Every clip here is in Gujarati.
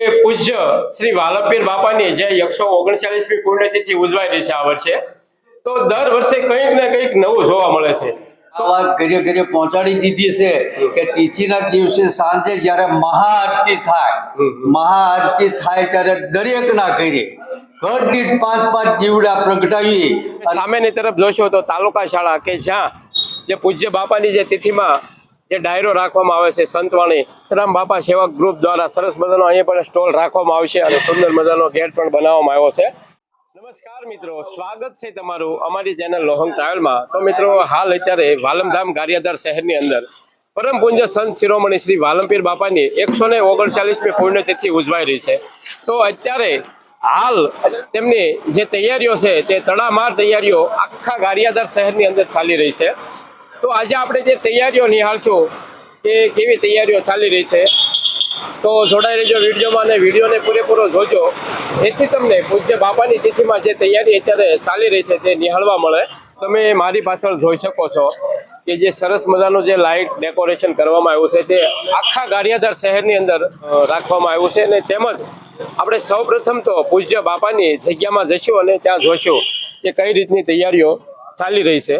પૂજ્ય શ્રી વાલપીર બાપાની જે એકસો ઓગણચાલીસમી પુણ્યતિથિ ઉજવાઈ રહી છે આ વર્ષે. તો દર વર્ષે કંઈક ને કંઈક નવું જોવા મળે છે. આ વાત ઘરે ઘરે પહોંચાડી દીધી છે કે તિથિના દિવસે સાંજે જ્યારે મહાઆરતી થાય મહાઆરતી થાય ત્યારે દરેકના ઘરે ઘર દીઠ પાંચ પાંચ દીવડા પ્રગટાવી સામેની તરફ જોશો તો તાલુકા શાળા કે જ્યાં જે પૂજ્ય બાપાની જે તિથિમાં જે ડાયરો રાખવામાં આવે છે સંતવાણી શ્રામ બાપા સેવક ગ્રુપ દ્વારા સરસ મજાનો અહીંયા પણ સ્ટોલ રાખવામાં આવશે અને સુંદર મજાનો ગેટ પણ બનાવવામાં આવ્યો છે. નમસ્કાર મિત્રો, સ્વાગત છે તમારું અમારી ચેનલ લોહંગ ટ્રાવેલમાં તો મિત્રો, હાલ અત્યારે વાલમધામ ગારિયાધાર શહેરની અંદર પરમ પૂજ્ય સંત શિરોમણી શ્રી વાલમપીર બાપાની એકસો ને ઓગણચાલીસમી પુણ્યતિથિ ઉજવાઈ રહી છે. તો અત્યારે હાલ તેમની જે તૈયારીઓ છે તે તડામાર તૈયારીઓ આખા ગારિયાધાર શહેરની અંદર ચાલી રહી છે. તો આજે આપણે જે તૈયારીઓ નિહાળશું કે કેવી તૈયારીઓ ચાલી રહી છે, તો જોડાઈ રહેજો વિડીયોમાં અને વિડીયોને પૂરેપૂરો જોજો. જેથી તમને પૂજ્ય બાપાની તિથિમાં જે તૈયારી અત્યારે ચાલી રહી છે તે નિહાળવા મળે. તમે મારી પાછળ જોઈ શકો છો કે જે સરસ મજાનું જે લાઇટ ડેકોરેશન કરવામાં આવ્યું છે તે આખા ગારિયાધાર શહેરની અંદર રાખવામાં આવ્યું છે અને તેમજ આપણે સૌપ્રથમ તો પૂજ્ય બાપાની જગ્યામાં જઈશું અને ત્યાં જોઈશું કે કઈ રીતની તૈયારીઓ ચાલી રહી છે.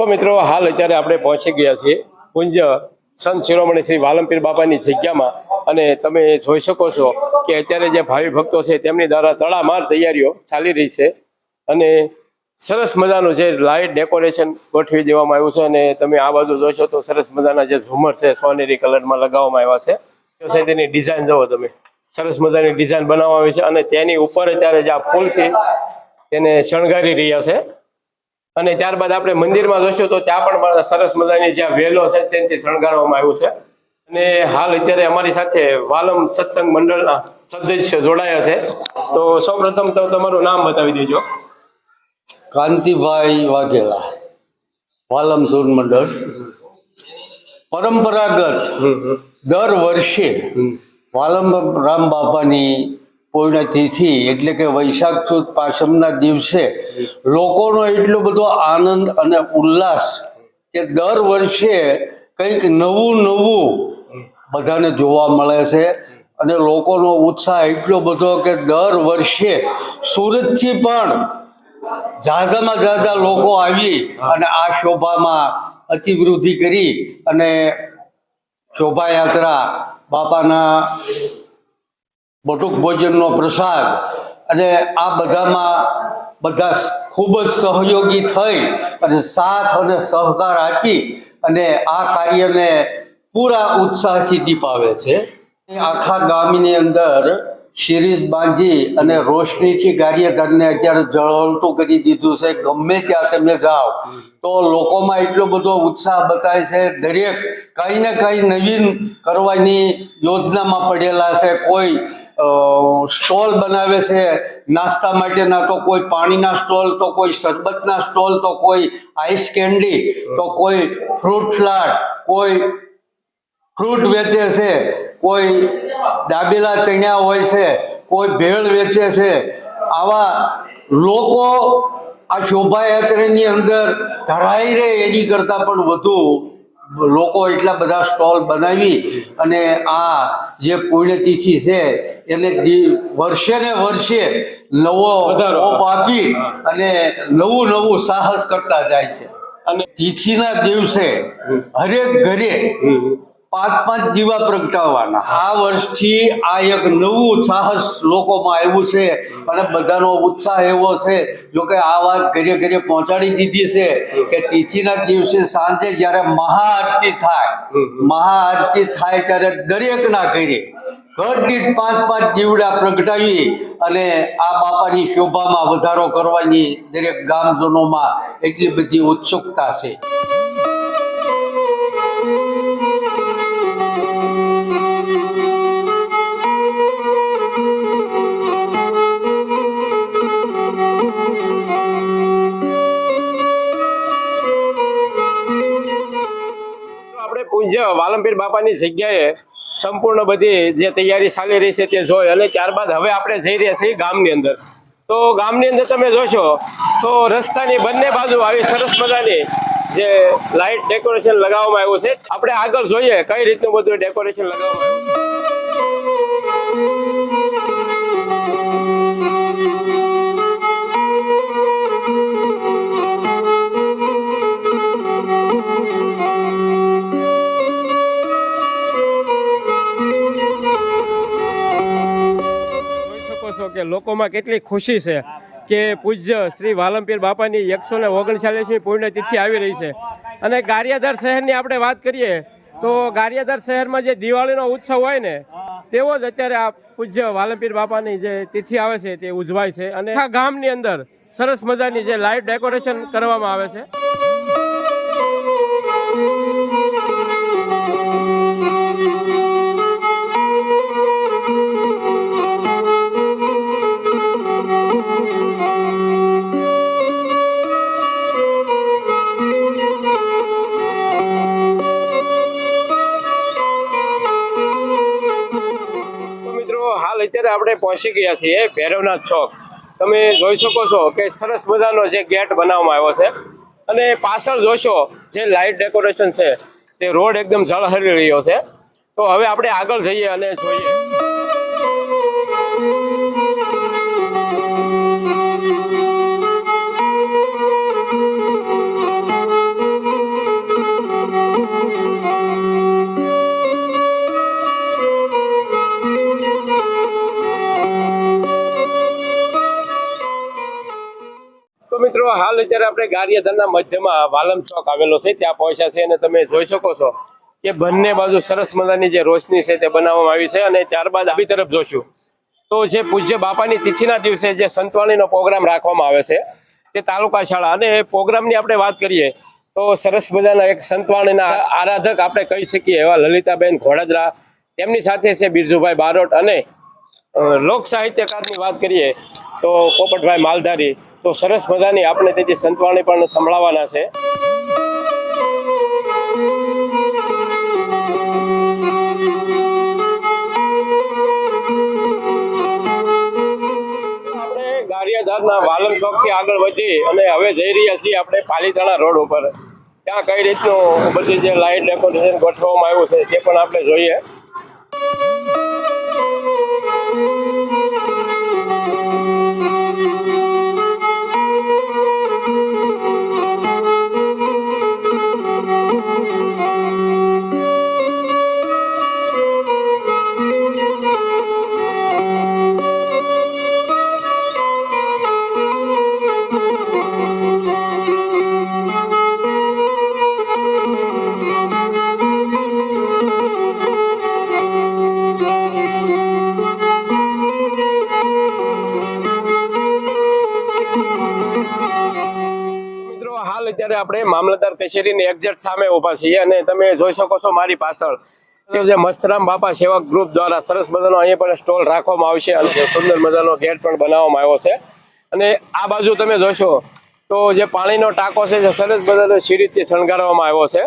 તો મિત્રો, હાલ અત્યારે આપણે પહોંચી ગયા છીએ કુંજ સંત શિરોમણી શ્રી વાલમપીર બાપાની જગ્યામાં. અને તમે જોઈ શકો છો કે અત્યારે જે ભાવિ ભક્તો છે તેમની દ્વારા તળામાર તૈયારીઓ ચાલી રહી છે. અને સરસ મજાનું જે લાઇટ ડેકોરેશન ગોઠવી દેવામાં આવ્યું છે અને તમે આ બાજુ જોશો તો સરસ મજાના જે ઝુમર છે સોનેરી કલરમાં લગાવવામાં આવ્યા છે. તેની ડિઝાઇન જુઓ તમે. સરસ મજાની ડિઝાઇન બનાવવામાં આવી છે અને તેની ઉપર અત્યારે જે આ ફૂલથી તેને શણગારી રહ્યા છે. અને ત્યારબાદ આપણે મંદિરમાં જોઈશું તો ત્યાં પણ સરસ મજાની જ્યાં વેલો છે તેનાથી શણગારવામાં આવ્યું છે. અને હાલ અત્યારે અમારી સાથે વાલમ સત્સંગ મંડળના સદસ્ય જોડાયા છે. તો સૌપ્રથમ તો તમારું નામ બતાવી દેજો. કાંતિભાઈ વાઘેલા વાલમ ધૂન મંડળ. પરંપરાગત દર વર્ષે વાલમ રામ બાપાની પૂર્ણતિથિ એટલે કે વૈશાખ સુદ પાસમના દિવસે લોકોનો એટલો બધો આનંદ અને ઉલ્લાસ કે દર વર્ષે કંઈક નવું નવું બધાને જોવા મળે છે. અને લોકોનો ઉત્સાહ એટલો બધો કે દર વર્ષે સુરતથી પણ ઝાઝામાં ઝાઝા લોકો આવી અને આ શોભામાં અતિવૃદ્ધિ કરી અને શોભાયાત્રા બાપાના બટુક ભોજનનો પ્રસાદ. અને આ બધામાં બધા ખૂબ જ સહયોગી થઈ અને સાથ અને સહકાર આપી અને આ કાર્યને પૂરા ઉત્સાહથી દીપાવે છે. આખા ગામની અંદર શિરીષ બાંધી અને રોશનીથી ગારિયાધારને અત્યારે જળહળતું કરી દીધું છે. ગમે ત્યાં તમે જાઓ તો લોકોમાં એટલો બધો ઉત્સાહ બતાવે છે. દરેક કંઈ ને કંઈ નવીન કરવાની યોજનામાં પડેલા છે. કોઈ સ્ટોલ બનાવે છે નાસ્તા માટેના, તો કોઈ પાણીના સ્ટોલ, તો કોઈ શરબતના સ્ટોલ, તો કોઈ આઈસ કેન્ડી, તો કોઈ ફ્રૂટ ફ્લાટ, કોઈ ફ્રૂટ વેચે છે કોઈ દાબેલા ચણ્યા હોય છે કોઈ ભેળ વેચે છે. આવા લોકો આ શોભાયાત્રાની અંદર ધરાઈ રહે એની કરતાં પણ વધુ લોકો એટલા બધા સ્ટોલ બનાવી અને આ જે પુણ્યતિથિ છે એને વર્ષે ને વર્ષે નવો વધારો. ઓપ આપી. અને નવું નવું સાહસ કરતા જાય છે. અને તિથિના દિવસે હરેક ઘરે પાંચ પાંચ દીવા પ્રગટાવવાના. આ વર્ષથી આ એક નવું સાહસ લોકોમાં આવ્યું છે અને બધાનો ઉત્સાહ એવો છે. જોકે આ વાત ઘરે ઘરે પહોંચાડી દીધી છે કે તિથિના દિવસે સાંજે જ્યારે મહાઆરતી થાય મહાઆરતી થાય ત્યારે દરેકના ઘરે ઘર દીઠ પાંચ પાંચ દીવડા પ્રગટાવી અને આ બાપાની શોભામાં વધારો કરવાની દરેક ગામજનોમાં એટલી બધી ઉત્સુકતા છે. આપણે પૂજ્ય વાલમપીર બાપાની જગ્યાએ સંપૂર્ણ બધી જે તૈયારી ચાલી રહી છે તે જોઈ અને ત્યારબાદ હવે આપણે જઈ રહ્યા છીએ ગામની અંદર. તો ગામની અંદર તમે જોશો તો રસ્તાની બંને બાજુ આવી સરસ મજાની જે લાઇટ ડેકોરેશન લગાવવામાં આવ્યું છે. આપણે આગળ જોઈએ કઈ રીતનું બધું ડેકોરેશન લગાવવામાં આવ્યું લોકોમાં કેટલી ખુશી છે કે પૂજ્ય શ્રી વાલમપીર બાપાની એકસો ને ઓગણચાલીસમી પુણ્યતિથિ આવી રહી છે. અને ગારિયાધાર શહેરની આપણે વાત કરીએ, તો ગારિયાધાર શહેરમાં જે દિવાળીનો ઉત્સવ હોય ને, તેવો જ અત્યારે આ પૂજ્ય વાલમપીર બાપાની જે તિથિ આવે છે તે ઉજવાય છે. અને આખા ગામની અંદર સરસ મજાની જે લાઈવ ડેકોરેશન કરવામાં આવે છે. હાલ અત્યારે આપણે પહોંચી ગયા છીએ ભૈરવનાથ ચોક. તમે જોઈ શકો છો કે સરસ મજાનો જે ગેટ બનાવવામાં આવ્યો છે. અને પાછળ જોશો, જે લાઇટ ડેકોરેશન છે, તે રોડ એકદમ જળહરી રહ્યો છે. તો હવે આપણે આગળ જઈએ અને જોઈએ. હાલ અત્યારે આપણે ગારિયાધારના મધ્યમાં વાલમ ચોક આવેલો છે, ત્યાં પહોંચ્યા છે અને તમે જોઈ શકો છો કે બંને બાજુ સરસ મજાની જે રોશની છે તે બનાવવામાં આવી છે અને ત્યારબાદ આવી તરફ જોશું. તો જે પૂજ્ય બાપાની તિથિના દિવસે જે સંતવાણીનો પ્રોગ્રામ રાખવામાં આવે છે, તે તાલુકા શાળા અને પ્રોગ્રામની આપણે વાત કરીએ, તો સરસ મજાના એક સંતવાણીના આરાધક આપણે કહી શકીએ એવા લલિતાબેન ઘોડાદરા, તેમની સાથે છે બિરજુભાઈ બારોટ અને લોક સાહિત્યકારની વાત કરીએ, તો પોપટભાઈ માલધારી તો સરસ મજાની આપણે તેથી સંતવાણી પણ સંભળાવવાના છે. ગારિયાધારના વાલમ ચોકથી આગળ વધી અને હવે જઈ રહ્યા છીએ આપણે પાલીતાણા રોડ ઉપર. ત્યાં કઈ રીતનું બધી જે લાઇટ ડેકોરેશન ગોઠવવામાં આવ્યું છે તે પણ આપણે જોઈએ. અત્યારે આપણે મામલતદાર કચેરીની એક્ઝેક્ટ સામે ઊભા છીએ અને તમે જોઈ શકો છો મારી પાછળ. મસ્તરામ બાપા સેવક ગ્રુપ દ્વારા સરસ મજાનો અહીંયા પણ સ્ટોલ રાખવામાં આવશે અને સુંદર મજાનો ગેટ પણ બનાવવામાં આવ્યો છે. અને આ બાજુ તમે જોશો તો જે પાણીનો ટાંકો છે જે સરસ મજાનો સીરીથી શણગારવામાં આવ્યો છે.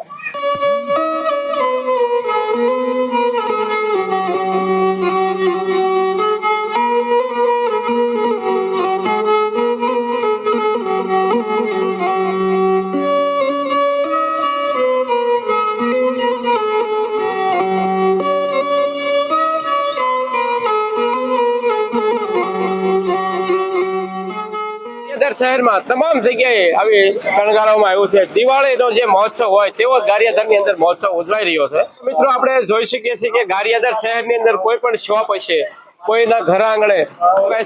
શહેરમાં તમામ જગ્યાએ આવી શણગારવામાં આવ્યું છે. દિવાળીનો જે મહોત્સવ હોય, તેવો ગારિયાધારની અંદર મહોત્સવ ઉજવાઈ રહ્યો છે. મિત્રો, આપણે જોઈ શકીએ છીએ કે ગારિયાધર શહેરની અંદર કોઈ પણ શોપ હશે, કોઈના ઘર આંગણે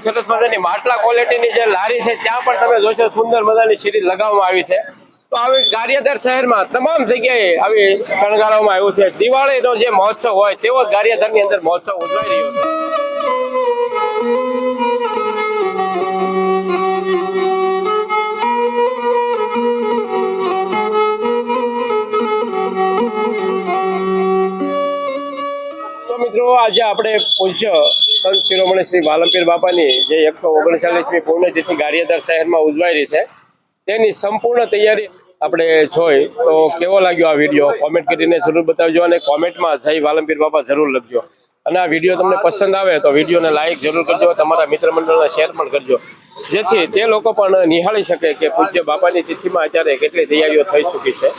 સરસ મજાની માટલા ક્વોલિટીની જે લારી છે, ત્યાં પણ તમે જોશો સુંદર મજાની સીરી લગાવવામાં આવી છે. તો આવી ગારિયાધર શહેરમાં તમામ જગ્યાએ આવી શણગારવામાં આવ્યું છે. દિવાળીનો જે મહોત્સવ હોય, તેવો ગારિયાધરની અંદર મહોત્સવ ઉજવાઈ રહ્યો છે. આજે આપણે પૂજ્ય સંત શિરોમણી શ્રી વાલમપીર બાપાની જે એકસો ઓગણચાલીસમી પુણ્યતિથિ ગારિયાદર શહેરમાં ઉજવાઈ છે, તેની સંપૂર્ણ તૈયારી આપણે જોઈ. તો કેવો લાગ્યો આ વીડિયો કોમેન્ટ કરીને જરૂર બતાવજો અને કોમેન્ટમાં જય વાલમપીર બાપા જરૂર લખજો. અને આ વીડિયો તમને પસંદ આવે તો વિડીયોને લાઇક જરૂર કરજો, તમારા મિત્ર મંડળને શેર પણ કરજો. જેથી તે લોકો પણ નિહાળી શકે કે પૂજ્ય બાપાની તિથિમાં અત્યારે કેટલી તૈયારીઓ થઈ ચૂકી છે.